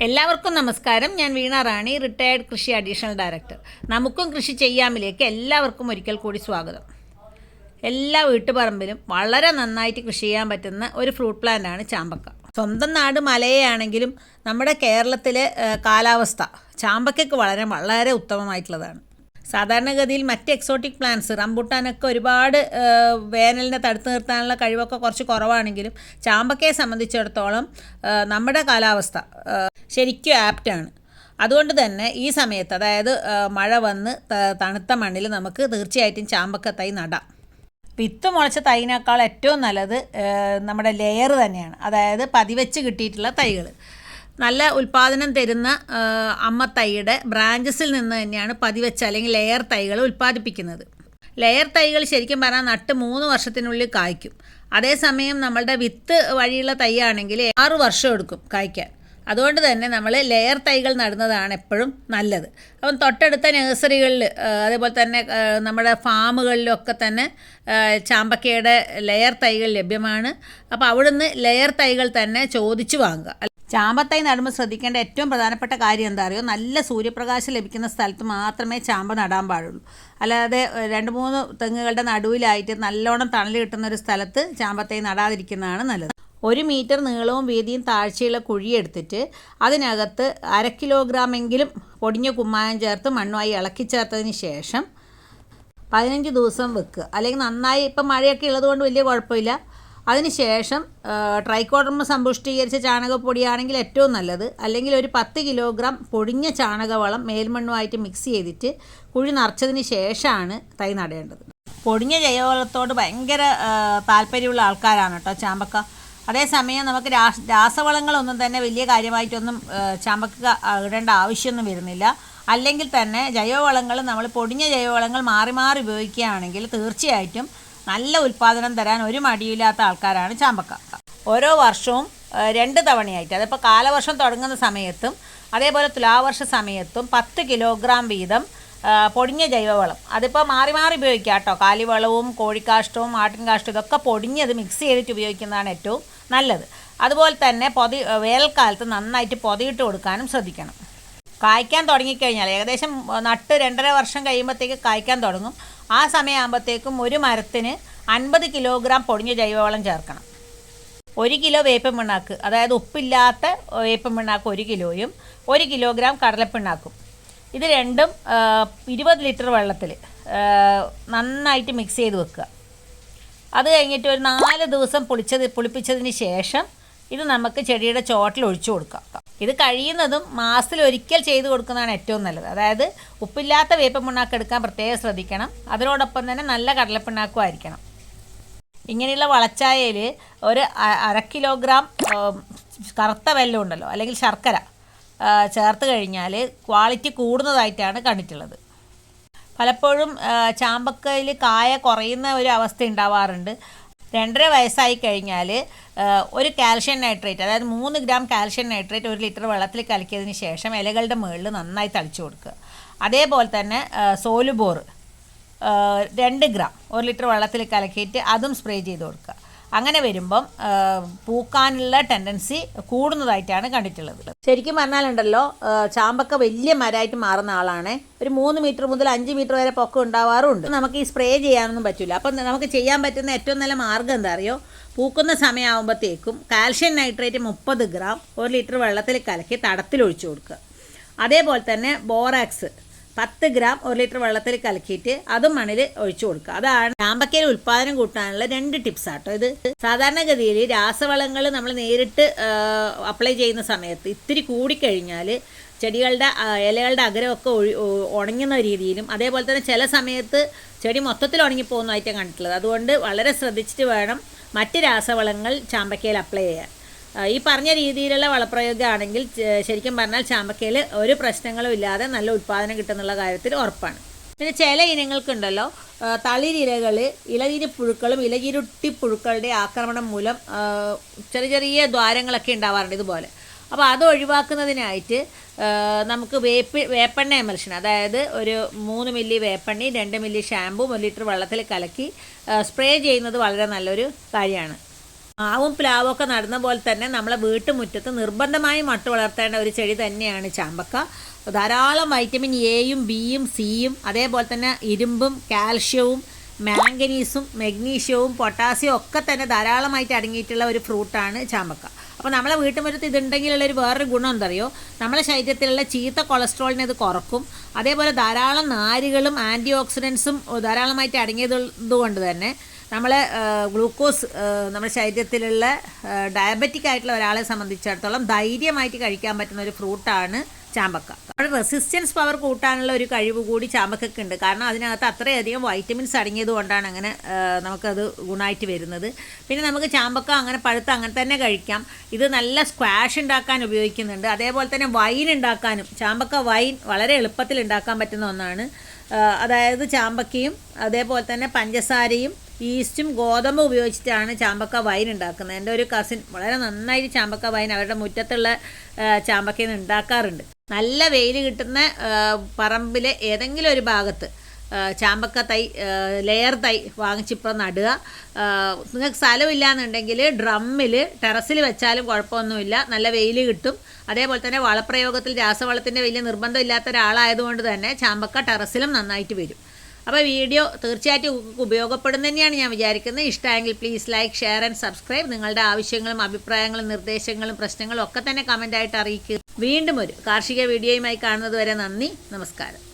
എല്ലാവർക്കും നമസ്കാരം. ഞാൻ വീണ റാണി റിട്ടയേർഡ് കൃഷി അഡീഷണൽ ഡയറക്ടർ നമുക്കും കൃഷി ചെയ്യാമിലേക്ക് എല്ലാവർക്കും ഒരിക്കൽ കൂടി സ്വാഗതം. എല്ലാ വീട്ടുപറമ്പിലും വളരെ നന്നായിട്ട് കൃഷി ചെയ്യാൻ പറ്റുന്ന ഒരു ഫ്രൂട്ട് പ്ലാന്റ് ആണ് ചാമ്പക്ക. സ്വന്തം നാട് മലയാണെങ്കിലും നമ്മുടെ കേരളത്തിലെ കാലാവസ്ഥ ചാമ്പക്കയ്ക്ക് വളരെ വളരെ ഉത്തമമായിട്ടുള്ളതാണ്. സാധാരണഗതിയിൽ മറ്റ് എക്സോട്ടിക് പ്ലാന്റ്സ് റംബുട്ടാനൊക്കെ ഒരുപാട് വേനലിനെ തടുത്തു നിർത്താനുള്ള കഴിവൊക്കെ കുറച്ച് കുറവാണെങ്കിലും ചാമ്പക്കയെ സംബന്ധിച്ചിടത്തോളം നമ്മുടെ കാലാവസ്ഥ ശരിക്കും ആപ്റ്റാണ് അതുകൊണ്ട് തന്നെ ഈ സമയത്ത് അതായത് മഴ വന്ന് തണുത്ത മണ്ണിൽ നമുക്ക് തീർച്ചയായിട്ടും ചാമ്പക്ക തൈ നടാം. വിത്ത് മുളച്ച തൈനേക്കാൾ ഏറ്റവും നല്ലത് നമ്മുടെ ലെയർ തന്നെയാണ്. അതായത് പതിവെച്ച് കിട്ടിയിട്ടുള്ള തൈകൾ നല്ല ഉൽപ്പാദനം തരുന്ന അമ്മ തൈയുടെ ബ്രാഞ്ചസിൽ നിന്ന് തന്നെയാണ് പതിവെച്ച അല്ലെങ്കിൽ ലെയർ തൈകൾ ഉൽപ്പാദിപ്പിക്കുന്നത്. ലെയർ തൈകൾ ശരിക്കും പറഞ്ഞാൽ നട്ട് മൂന്ന് വർഷത്തിനുള്ളിൽ കായ്ക്കും. അതേസമയം നമ്മളുടെ വിത്ത് വഴിയുള്ള തൈയാണെങ്കിൽ ആറു വർഷം എടുക്കും കായ്ക്കാൻ. അതുകൊണ്ട് തന്നെ നമ്മൾ ലെയർ തൈകൾ നടുന്നതാണ് എപ്പോഴും നല്ലത്. അപ്പം തൊട്ടടുത്ത നഴ്സറികളിൽ അതേപോലെ തന്നെ നമ്മുടെ ഫാമുകളിലൊക്കെ തന്നെ ചാമ്പക്കയുടെ ലെയർ തൈകൾ ലഭ്യമാണ്. അപ്പോൾ അവിടുന്ന് ലെയർ തൈകൾ തന്നെ ചോദിച്ചു വാങ്ങുക. ചാമ്പത്തൈ നടുമ്പോൾ ശ്രദ്ധിക്കേണ്ട ഏറ്റവും പ്രധാനപ്പെട്ട കാര്യം എന്താ അറിയോ? നല്ല സൂര്യപ്രകാശം ലഭിക്കുന്ന സ്ഥലത്ത് മാത്രമേ ചാമ്പ നടാൻ പാടുള്ളൂ. അല്ലാതെ രണ്ട് മൂന്ന് തെങ്ങുകളുടെ നടുവിലായിട്ട് നല്ലോണം തണൽ കിട്ടുന്ന ഒരു സ്ഥലത്ത് ചാമ്പത്തൈ നടാതിരിക്കുന്നതാണ് നല്ലത്. ഒരു മീറ്റർ നീളവും വീതിയും താഴ്ചയുള്ള കുഴിയെടുത്തിട്ട് അതിനകത്ത് അര കിലോഗ്രാമെങ്കിലും പൊടിഞ്ഞ കുമ്മായം ചേർത്ത് മണ്ണുമായി ഇളക്കി ചേർത്തതിന് ശേഷം പതിനഞ്ച് ദിവസം വെക്കുക. അല്ലെങ്കിൽ നന്നായി ഇപ്പം മഴയൊക്കെ ഉള്ളതുകൊണ്ട് വലിയ കുഴപ്പമില്ല. അതിനുശേഷം ട്രൈക്കോഡർമ സമ്പുഷ്ടീകരിച്ച ചാണകപ്പൊടിയാണെങ്കിൽ ഏറ്റവും നല്ലത്. അല്ലെങ്കിൽ ഒരു പത്ത് കിലോഗ്രാം പൊടിഞ്ഞ ചാണകവളം മേൽമണ്ണുമായിട്ട് മിക്സ് ചെയ്തിട്ട് കുഴി നിറച്ചതിന് ശേഷമാണ് തൈ നടേണ്ടത്. പൊടിഞ്ഞ ജൈവവളത്തോട് ഭയങ്കര താല്പര്യമുള്ള ആൾക്കാരാണ് കേട്ടോ ചാമ്പക്ക. അതേസമയം നമുക്ക് രാസ രാസവളങ്ങളൊന്നും തന്നെ വലിയ കാര്യമായിട്ടൊന്നും ചാമ്പക്ക ഇടേണ്ട ആവശ്യമൊന്നും വരുന്നില്ല. അല്ലെങ്കിൽ തന്നെ ജൈവവളങ്ങൾ നമ്മൾ പൊടിഞ്ഞ ജൈവവളങ്ങൾ മാറി മാറി ഉപയോഗിക്കുകയാണെങ്കിൽ തീർച്ചയായിട്ടും നല്ല ഉൽപ്പാദനം തരാൻ ഒരു മടിയില്ലാത്ത ആൾക്കാരാണ് ചാമ്പക്ക ഓരോ വർഷവും രണ്ട് തവണയായിട്ട് അതിപ്പോൾ കാലവർഷം തുടങ്ങുന്ന സമയത്തും അതേപോലെ തുലാവർഷ സമയത്തും പത്ത് കിലോഗ്രാം വീതം പൊടിഞ്ഞ ജൈവവളം. അതിപ്പോൾ മാറി മാറി ഉപയോഗിക്കാം കേട്ടോ. കാലിവളവും കോഴിക്കാഷ്ടവും ആട്ടിൻകാഷ്ടവും ഇതൊക്കെ പൊടിഞ്ഞത് മിക്സ് ചെയ്തിട്ട് ഉപയോഗിക്കുന്നതാണ് ഏറ്റവും നല്ലത്. അതുപോലെ തന്നെ പൊതി വേനൽക്കാലത്ത് നന്നായിട്ട് പൊതിയിട്ട് കൊടുക്കാനും ശ്രദ്ധിക്കണം. കായ്ക്കാൻ തുടങ്ങിക്കഴിഞ്ഞാൽ ഏകദേശം നട്ട് രണ്ടര വർഷം കഴിയുമ്പോഴത്തേക്ക് കായ്ക്കാൻ തുടങ്ങും. ആ സമയമാകുമ്പോഴത്തേക്കും ഒരു മരത്തിന് അൻപത് കിലോഗ്രാം പൊടിഞ്ഞ ജൈവവളം ചേർക്കണം. ഒരു കിലോ വേപ്പൻ പിണ്ണാക്ക് അതായത് ഉപ്പില്ലാത്ത വേപ്പൻ പിണ്ണാക്ക് ഒരു കിലോയും ഒരു കിലോഗ്രാം കടലപ്പിണ്ണാക്കും. ഇത് രണ്ടും ഇരുപത് ലിറ്റർ വെള്ളത്തിൽ നന്നായിട്ട് മിക്സ് ചെയ്ത് വെക്കുക. അത് കഴിഞ്ഞിട്ട് ഒരു നാല് ദിവസം പുളിച്ചത് പുളിപ്പിച്ചതിന് ശേഷം ഇത് നമുക്ക് ചെടിയുടെ ചോട്ടിൽ ഒഴിച്ചു കൊടുക്കാം. ഇത് കഴിയുന്നതും മാസത്തിൽ ഒരിക്കൽ ചെയ്തു കൊടുക്കുന്നതാണ് ഏറ്റവും നല്ലത്. അതായത് ഉപ്പില്ലാത്ത വേപ്പ പിണ്ണാക്ക് എടുക്കാൻ പ്രത്യേകം ശ്രദ്ധിക്കണം. അതിനോടൊപ്പം തന്നെ നല്ല കടലപ്പിണ്ണാക്കും ആയിരിക്കണം. ഇങ്ങനെയുള്ള വളച്ചായയിൽ ഒരു അര കിലോഗ്രാം കറുത്ത വെല്ലം ഉണ്ടല്ലോ അല്ലെങ്കിൽ ശർക്കര ചേർത്ത് കഴിഞ്ഞാൽ ക്വാളിറ്റി കൂടുന്നതായിട്ടാണ് കണ്ടിട്ടുള്ളത്. പലപ്പോഴും ചാമ്പക്കയിൽ കായ കുറയുന്ന ഒരു അവസ്ഥ ഉണ്ടാവാറുണ്ട്. രണ്ടര വയസ്സായി കഴിഞ്ഞാൽ ഒരു കാൽഷ്യം നൈട്രേറ്റ് അതായത് മൂന്ന് ഗ്രാം കാൽഷ്യം നൈട്രേറ്റ് ഒരു ലിറ്റർ വെള്ളത്തിൽ കലക്കിയതിന് ശേഷം ഇലകളുടെ മുകളിൽ നന്നായി തളിച്ചു കൊടുക്കുക. അതേപോലെ തന്നെ സോലുബോർ രണ്ട് ഗ്രാം ഒരു ലിറ്റർ വെള്ളത്തിൽ കലക്കിയിട്ട് അതും സ്പ്രേ ചെയ്ത് കൊടുക്കുക. അങ്ങനെ വരുമ്പം പൂക്കാനുള്ള ടെൻഡൻസി കൂടുന്നതായിട്ടാണ് കണ്ടിട്ടുള്ളത്. ശരിക്കും പറഞ്ഞാലുണ്ടല്ലോ ചാമ്പക്ക വലിയ മരമായിട്ട് മാറുന്ന ആളാണ്. ഒരു മൂന്ന് മീറ്റർ മുതൽ അഞ്ച് മീറ്റർ വരെ പൊക്കം ഉണ്ടാവാറുണ്ട്. നമുക്ക് ഈ സ്പ്രേ ചെയ്യാനൊന്നും പറ്റില്ല അപ്പം നമുക്ക് ചെയ്യാൻ പറ്റുന്ന ഏറ്റവും നല്ല മാർഗം എന്താ അറിയോ? പൂക്കുന്ന സമയമാകുമ്പോഴത്തേക്കും കാൽഷ്യം നൈട്രേറ്റ് മുപ്പത് ഗ്രാം ഒരു ലിറ്റർ വെള്ളത്തിൽ കലക്കി തടത്തിൽ ഒഴിച്ചു കൊടുക്കുക. അതേപോലെ തന്നെ ബോറാക്സ് പത്ത് ഗ്രാം ഒരു ലിറ്റർ വെള്ളത്തിൽ കലക്കിയിട്ട് അതും മണ്ണിൽ ഒഴിച്ചു കൊടുക്കുക. അതാണ് ചാമ്പക്കയിൽ ഉൽപ്പാദനം കൂട്ടാനുള്ള രണ്ട് ടിപ്സ് ആട്ടോ ഇത്. സാധാരണഗതിയിൽ രാസവളങ്ങൾ നമ്മൾ നേരിട്ട് അപ്ലൈ ചെയ്യുന്ന സമയത്ത് ഇത്തിരി കൂടിക്കഴിഞ്ഞാൽ ചെടികളുടെ ഇലകളുടെ അഗ്രമൊക്കെ ഉണങ്ങുന്ന രീതിയിലും അതേപോലെ തന്നെ ചില സമയത്ത് ചെടി മൊത്തത്തിൽ ഉണങ്ങിപ്പോകുന്നതായിട്ടാണ് കണ്ടിട്ടുള്ളത്. അതുകൊണ്ട് വളരെ ശ്രദ്ധിച്ചിട്ട് വേണം മറ്റ് രാസവളങ്ങൾ ചാമ്പക്കയിൽ അപ്ലൈ ചെയ്യാൻ. ഈ പറഞ്ഞ രീതിയിലുള്ള വളപ്രയോഗമാണെങ്കിൽ ശരിക്കും പറഞ്ഞാൽ ചാമ്പക്കയിൽ ഒരു പ്രശ്നങ്ങളും ഇല്ലാതെ നല്ല ഉൽപ്പാദനം കിട്ടുന്നുള്ള കാര്യത്തിൽ ഉറപ്പാണ്. പിന്നെ ചില ഇനങ്ങൾക്കുണ്ടല്ലോ തളിരിരകൾ ഇലതിരി പുഴുക്കളും ഇലകിരുട്ടി പുഴുക്കളുടെ ആക്രമണം മൂലം ചെറിയ ചെറിയ ദ്വാരങ്ങളൊക്കെ ഉണ്ടാവാറുണ്ട് ഇതുപോലെ. അപ്പോൾ അത് ഒഴിവാക്കുന്നതിനായിട്ട് നമുക്ക് വേപ്പ് വേപ്പെണ്ണ എമൽഷൻ അതായത് ഒരു മൂന്ന് മില്ലി വേപ്പെണ്ണി രണ്ട് മില്ലി ഷാമ്പു ഒരു ലിറ്റർ വെള്ളത്തിൽ കലക്കി സ്പ്രേ ചെയ്യുന്നത് വളരെ നല്ലൊരു കാര്യമാണ്. മാവും പ്ലാവൊക്കെ നടന്ന പോലെ തന്നെ നമ്മളെ വീട്ടുമുറ്റത്ത് നിർബന്ധമായും നട്ടു വളർത്തേണ്ട ഒരു ചെടി തന്നെയാണ് ചാമ്പക്ക. ധാരാളം വൈറ്റമിൻ എയും ബിയും സിയും അതേപോലെ തന്നെ ഇരുമ്പും കാൽഷ്യവും മാംഗനീസും മെഗ്നീഷ്യവും പൊട്ടാസ്യവും ഒക്കെ തന്നെ ധാരാളമായിട്ട് അടങ്ങിയിട്ടുള്ള ഒരു ഫ്രൂട്ടാണ് ചാമ്പക്ക. അപ്പോൾ നമ്മളെ വീട്ടുമുറ്റത്ത് ഇതുണ്ടെങ്കിലുള്ള ഒരു വേറൊരു ഗുണം എന്തറിയോ? നമ്മളെ ശരീരത്തിലുള്ള ചീത്ത കൊളസ്ട്രോളിനെ ഇത് കുറക്കും. അതേപോലെ ധാരാളം നാരുകളും ആന്റി ഓക്സിഡൻസും ധാരാളമായിട്ട് അടങ്ങിയത് കൊണ്ട് തന്നെ നമ്മളെ ഗ്ലൂക്കോസ് നമ്മുടെ ശരീരത്തിലുള്ള ഡയബറ്റിക് ആയിട്ടുള്ള ഒരാളെ സംബന്ധിച്ചിടത്തോളം ധൈര്യമായിട്ട് കഴിക്കാൻ പറ്റുന്ന ഒരു ഫ്രൂട്ടാണ് ചാമ്പക്ക. അവിടെ റെസിസ്റ്റൻസ് പവർ കൂട്ടാനുള്ള ഒരു കഴിവ് കൂടി ചാമ്പക്കയ്ക്ക് ഉണ്ട് കാരണം അതിനകത്ത് അത്രയധികം വൈറ്റമിൻസ് അടങ്ങിയത് കൊണ്ടാണ് അങ്ങനെ നമുക്കത് ഗുണമായിട്ട് വരുന്നത്. പിന്നെ നമുക്ക് ചാമ്പക്ക അങ്ങനെ പഴുത്ത് അങ്ങനെ തന്നെ കഴിക്കാം. ഇത് നല്ല സ്ക്വാഷ് ഉണ്ടാക്കാൻ ഉപയോഗിക്കുന്നുണ്ട്. അതേപോലെ തന്നെ വൈൻ ഉണ്ടാക്കാനും ചാമ്പക്ക വൈൻ വളരെ എളുപ്പത്തിൽ ഉണ്ടാക്കാൻ പറ്റുന്ന ഒന്നാണ്. അതായത് ചാമ്പക്കയും അതേപോലെ തന്നെ പഞ്ചസാരയും ഈസ്റ്റും ഗോതമ്പ് ഉപയോഗിച്ചിട്ടാണ് ചാമ്പക്ക വൈൻ ഉണ്ടാക്കുന്നത്. എന്റെ ഒരു കസിൻ വളരെ നന്നായിട്ട് ചാമ്പക്ക വൈൻ അവരുടെ മുറ്റത്തുള്ള ചാമ്പക്കയിൽ നിന്ന് ഉണ്ടാക്കാറുണ്ട്. നല്ല വെയിൽ കിട്ടുന്ന പറമ്പിലെ ഏതെങ്കിലും ഒരു ഭാഗത്ത് ചാമ്പക്ക തൈ ലെയർ തൈ വാങ്ങിച്ചിപ്പോൾ നടുക. നിങ്ങൾക്ക് നിങ്ങൾക്ക് സ്ഥലമില്ലാന്നുണ്ടെങ്കിൽ ഡ്രമ്മിൽ ടെറസിൽ വെച്ചാലും കുഴപ്പമൊന്നുമില്ല. നല്ല വെയിൽ കിട്ടും. അതേപോലെ തന്നെ വളപ്രയോഗത്തിൽ രാസവളത്തിന്റെ വലിയ നിർബന്ധമില്ലാത്ത ഒരാളായതുകൊണ്ട് തന്നെ ചാമ്പക്ക ടെറസിലും നന്നായിട്ട് വരും. അപ്പോൾ വീഡിയോ തീർച്ചയായിട്ടും ഉപയോഗപ്പെടുന്നു ഉപയോഗപ്പെടും തന്നെയാണ് ഞാൻ വിചാരിക്കുന്നത്. ഇഷ്ടമായെങ്കിൽ please like share and subscribe നിങ്ങളുടെ ആവശ്യങ്ങളും അഭിപ്രായങ്ങളും നിർദ്ദേശങ്ങളും പ്രശ്നങ്ങളും ഒക്കെ തന്നെ കമന്റായിട്ട് അറിയിക്കുക. വീണ്ടും ഒരു കാർഷിക വീഡിയോയുമായി കാണുന്നത് വരെ നന്ദി. നമസ്കാരം.